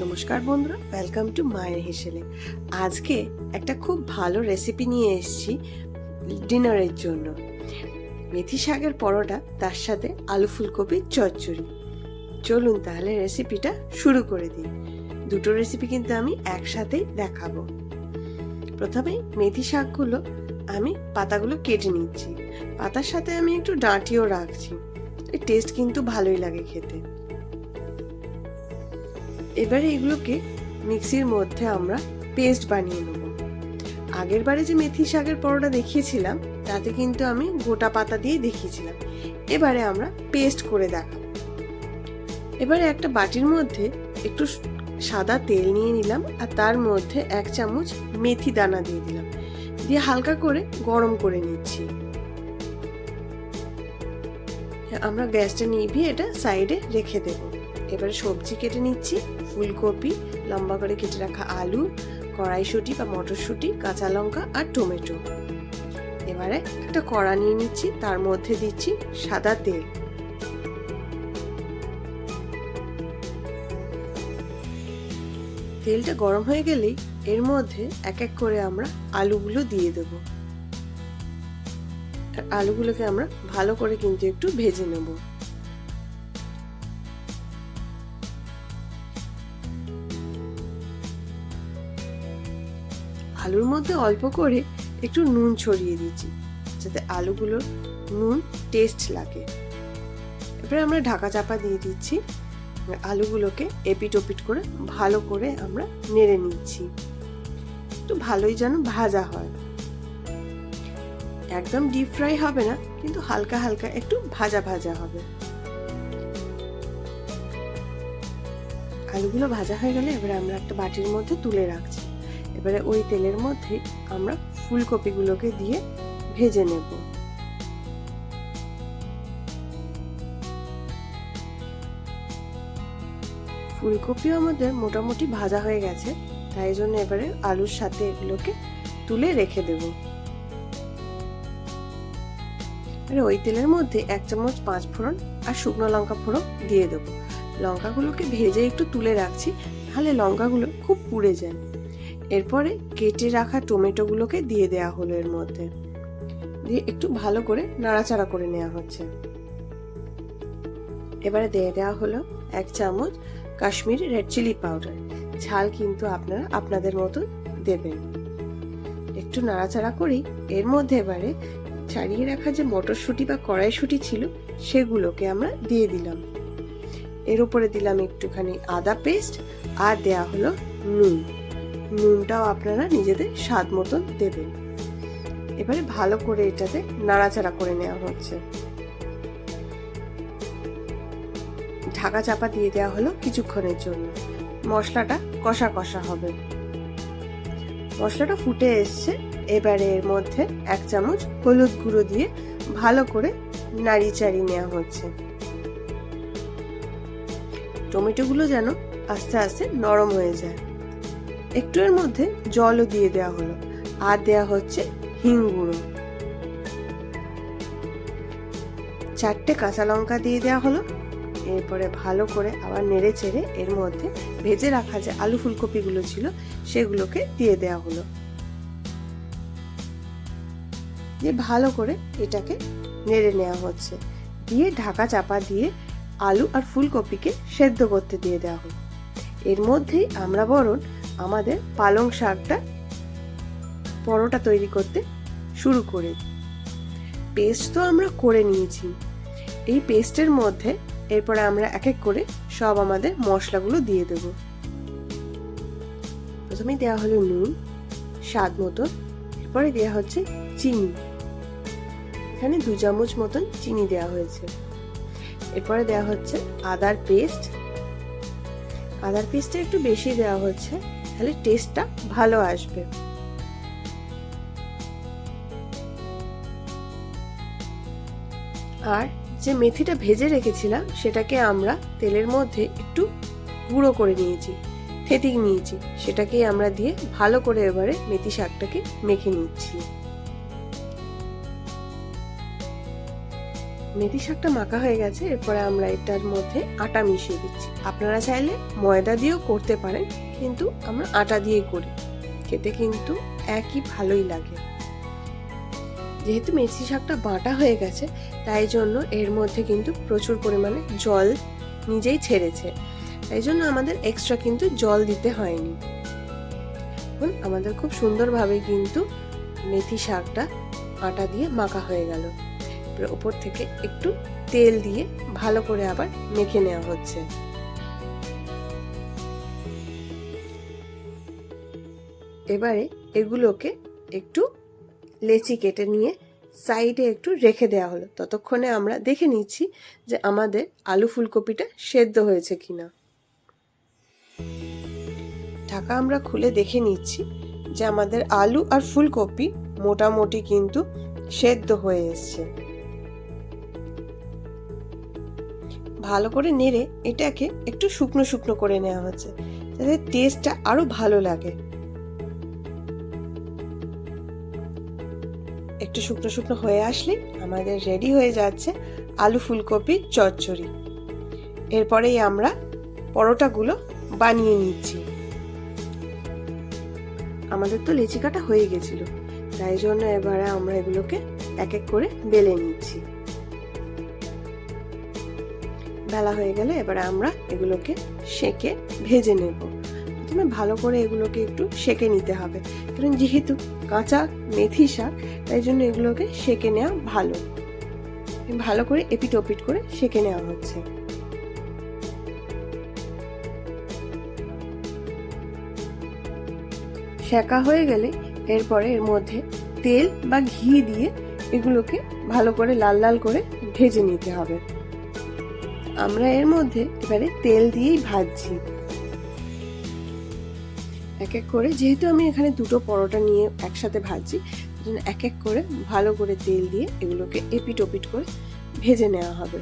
নমস্কার বন্ধুরা welcome to মায়ের হেসেলে। আজকে একটা খুব ভালো রেসিপি নিয়ে এসেছি ডিনারের জন্য। মেথি শাকের পরোটা, তার সাথে আলু ফুলকপির চচ্চড়ি। চলুন তাহলে রেসিপিটা শুরু করে দিই। দুটো রেসিপি কিন্তু আমি একসাথেই দেখাবো। প্রথমে মেথি শাকগুলো আমি পাতাগুলো কেটে নিচ্ছি। পাতার সাথে আমি একটু ডাঁটিও রাখছি। টেস্ট কিন্তু ভালোই লাগে খেতে। এবারে এগুলোকে মিক্সির মধ্যে আমরা পেস্ট বানিয়ে নেব। আগের বারে যে মেথি শাকের পরোটা দেখিয়েছিলাম, তাতে কিন্তু আমি গোটা পাতা দিয়ে দেখিয়েছিলাম। এবারে আমরা পেস্ট করে দেখাবো এবারে একটা বাটির মধ্যে একটু সাদা তেল নিয়ে নিলাম আর তার মধ্যে এক চামচ মেথি দানা দিয়ে দিলাম। দিয়ে হালকা করে গরম করে নিচ্ছি। আমরা গ্যাসটা নিভিয়ে এটা সাইডে রেখে দেবো। এবারে সবজি কেটে নিচ্ছি। ফুলকপি, লম্বা করে কেটে রাখা আলু, কড়াইশুঁটি বা মটরশুঁটি, কাঁচা লঙ্কা আর টমেটো। এবারে একটা কড়া নিয়ে নিচ্ছি, তার মধ্যে দিচ্ছি সাদা তেল। তেলটা গরম হয়ে গেলেই এর মধ্যে এক এক করে আমরা আলুগুলো দিয়ে দেব। আলুগুলোকে আমরা ভালো করে কিন্তু একটু ভেজে নেব। আলুর মধ্যে অল্প করে একটু নুন ছড়িয়ে দিচ্ছি যাতে আলুগুলোর নুন টেস্ট লাগে। এবারে আমরা ঢাকা চাপা দিয়ে দিচ্ছি আলুগুলোকে এপিট ওপিট করে ভালো করে আমরা নেড়ে নিচ্ছি। একটু ভালোই যেন ভাজা হয়। একদম ডিপ ফ্রাই হবে না, কিন্তু হালকা হালকা একটু ভাজা ভাজা হবে। আলুগুলো ভাজা হয়ে গেলে এবারে আমরা একটা বাটির মধ্যে তুলে রাখছি। এবারে ওই তেলের মধ্যে আমরা ফুলকপিগুলোকে দিয়ে ভেজে নেব। ফুলকপিও আমাদের মোটামুটি ভাজা হয়ে গেছে, তাই জন্য এবারে আলুর সাথে এগুলোকে তুলে রেখে দেব। ওই তেলের মধ্যে এক চামচ পাঁচ ফোড়ন আর শুকনো লঙ্কা ফোড়ন দিয়ে দেবো। লঙ্কাগুলোকে ভেজে একটু তুলে রাখছি, তাহলে লঙ্কাগুলো খুব পুড়ে যায়। এরপরে কেটে রাখা টমেটোগুলোকে দিয়ে দেওয়া হলো এর মধ্যে। দিয়ে একটু ভালো করে নাড়াচাড়া করে নেওয়া হচ্ছে। এবারে দিয়ে দেওয়া হলো এক চামচ কাশ্মীর রেড চিলি পাউডার। ঝাল কিন্তু আপনারা আপনাদের মতো দেবেন। একটু নাড়াচাড়া করেই এর মধ্যে এবারে ছাড়িয়ে রাখা যে মটরশুঁটি বা কড়াইশুঁটি ছিল, সেগুলোকে আমরা দিয়ে দিলাম। এর উপরে দিলাম একটুখানি আদা পেস্ট আর দেয়া হলো নুন। নুনটাও আপনারা নিজেদের স্বাদ মতন দেবেন। এবারে ভালো করে এটাতে নাড়াচাড়া করে নেওয়া হচ্ছে। ঢাকা চাপা দিয়ে দেওয়া হলো কিছুক্ষণের জন্য। মশলাটা কষা কষা হবে। মশলাটা ফুটে এসছে। এবারে এর মধ্যে এক চামচ হলুদ গুঁড়ো দিয়ে ভালো করে নাড়ি চাড়ি নেওয়া হচ্ছে। টমেটোগুলো যেন আস্তে আস্তে নরম হয়ে যায়। একটু এর মধ্যে জলও দিয়ে দেওয়া হলো। আর দেওয়া হচ্ছে হিং গুঁড়ো। চারটে কাঁচা লঙ্কা দিয়ে দেওয়া হলো। এরপরে ভালো করে আবার নেড়ে চেড়ে এর মধ্যে ভেজে রাখা যে আলু ফুলকপিগুলো ছিল, সেগুলোকে দিয়ে দেওয়া হলো। দিয়ে ভালো করে এটাকে নেড়ে নেওয়া হচ্ছে। দিয়ে ঢাকা চাপা দিয়ে আলু আর ফুলকপিকে সেদ্ধ করতে দিয়ে দেওয়া হলো। এর মধ্যেই আমরা বরং আমাদের পালং শাকটা পরোটা তৈরি করতে শুরু করে পেস্ট তো আমরা করে নিয়েছি। এই পেস্টের মধ্যে এরপরে আমরা এক এক করে সব আমাদের মশলাগুলো দিয়ে দেব। প্রথমেই দেওয়া হলো নুন, স্বাদ মতো। এরপরে দেওয়া হচ্ছে চিনি। এখানে দু চামচ মতন চিনি দেওয়া হয়েছে। এরপরে দেওয়া হচ্ছে আদার পেস্ট। আদার পেস্টটা একটু বেশি দেওয়া হচ্ছে। তাহলে টেস্টটা ভালো আসবে। আর যে মেথিটা ভেজে রেখেছিলাম, সেটাকে আমরা তেলের মধ্যে একটু গুঁড়ো করে নিয়েছি থেতিক নিয়েছি। সেটাকেই আমরা দিয়ে ভালো করে এবারে মেথি শাকটাকে মেখে নিচ্ছি। মেথি শাকটা মাখা হয়ে গেছে, এরপরে আমরা এটার মধ্যে আটা মিশিয়ে দিচ্ছি। আপনারা চাইলে ময়দা দিয়েও করতে পারেন। কিন্তু আমরা আটা দিয়েই করি। খেতে কিন্তু একই ভালোই লাগে। যেহেতু মেথি শাকটা বাটা হয়ে গেছে, তাই জন্য এর মধ্যে কিন্তু প্রচুর পরিমাণে জল নিজেই ছেড়েছে। তাই জন্য আমাদের এক্সট্রা কিন্তু জল দিতে হয়নি। এখন আমাদের খুব সুন্দরভাবে কিন্তু মেথি শাকটা আটা দিয়ে মাখা হয়ে গেল। ওপর থেকে একটু তেল দিয়ে ভালো করে আবার মেখে নেওয়া হচ্ছে। এবারে এগুলোকে একটু লেচি কেটে নিয়ে সাইডে একটু রেখে দেওয়া হলো। ততক্ষণে আমরা দেখে নিচ্ছি যে আমাদের আলু ফুলকপিটা সেদ্ধ হয়েছে কিনা। ঢাকা আমরা খুলে দেখে নিচ্ছি যে আমাদের আলু আর ফুলকপি মোটামুটি কিন্তু সেদ্ধ হয়ে এসছে। ভালো করে নেড়ে এটাকে একটু শুকনো শুকনো করে নেওয়া হচ্ছে। যাতে টেস্টটা আরও ভালো লাগে। একটু শুকনো শুকনো হয়ে আসলে আমাদের রেডি হয়ে যাচ্ছে আলু ফুলকপির চচ্চড়ি। এরপরেই আমরা পরোটাগুলো বানিয়ে নিচ্ছি। আমাদের তো লেচি কাটা হয়ে গেছিল, তাই জন্য এবারে আমরা এগুলোকে এক এক করে বেলে নিচ্ছি। বেলা হয়ে গেলে এবারে আমরা এগুলোকে সেকে ভেজে নেব। প্রথমে ভালো করে এগুলোকে একটু সেকে নিতে হবে। কারণ যেহেতু কাঁচা মেথি শাক, তাই জন্য এগুলোকে সেকে নেওয়া ভালো। ভালো করে এপিট ওপিট করে সেকে নেওয়া হচ্ছে। সেকা হয়ে গেলে এরপরে এর মধ্যে তেল বা ঘি দিয়ে এগুলোকে ভালো করে লাল লাল করে ভেজে নিতে হবে। আমরা এর মধ্যে এবারে তেল দিয়েই ভাজছি। এক এক করে। যেহেতু আমি এখানে দুটো পরোটা নিয়ে একসাথে ভাজছি এক এক করে ভালো করে তেল দিয়ে এগুলোকে এপিট ওপিট করে ভেজে নেওয়া হবে।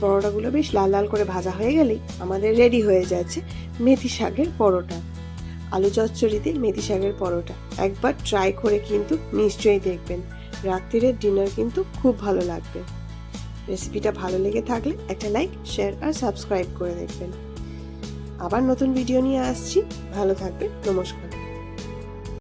পরোটাগুলো বেশ লাল লাল করে ভাজা হয়ে গেলেই আমাদের রেডি হয়ে যাচ্ছে মেথি শাকের পরোটা। আলু চচ্চড়িতে মেথি শাকের পরোটা। একবার ট্রাই করে কিন্তু নিশ্চয়ই দেখবেন। রাত্রিরের ডিনার কিন্তু খুব ভালো লাগবে। রেসিপিটা ভালো লেগে থাকলে একটা লাইক, শেয়ার আর সাবস্ক্রাইব করে দেখবেন। আবার নতুন ভিডিও নিয়ে আসছি। ভালো থাকবেন। নমস্কার।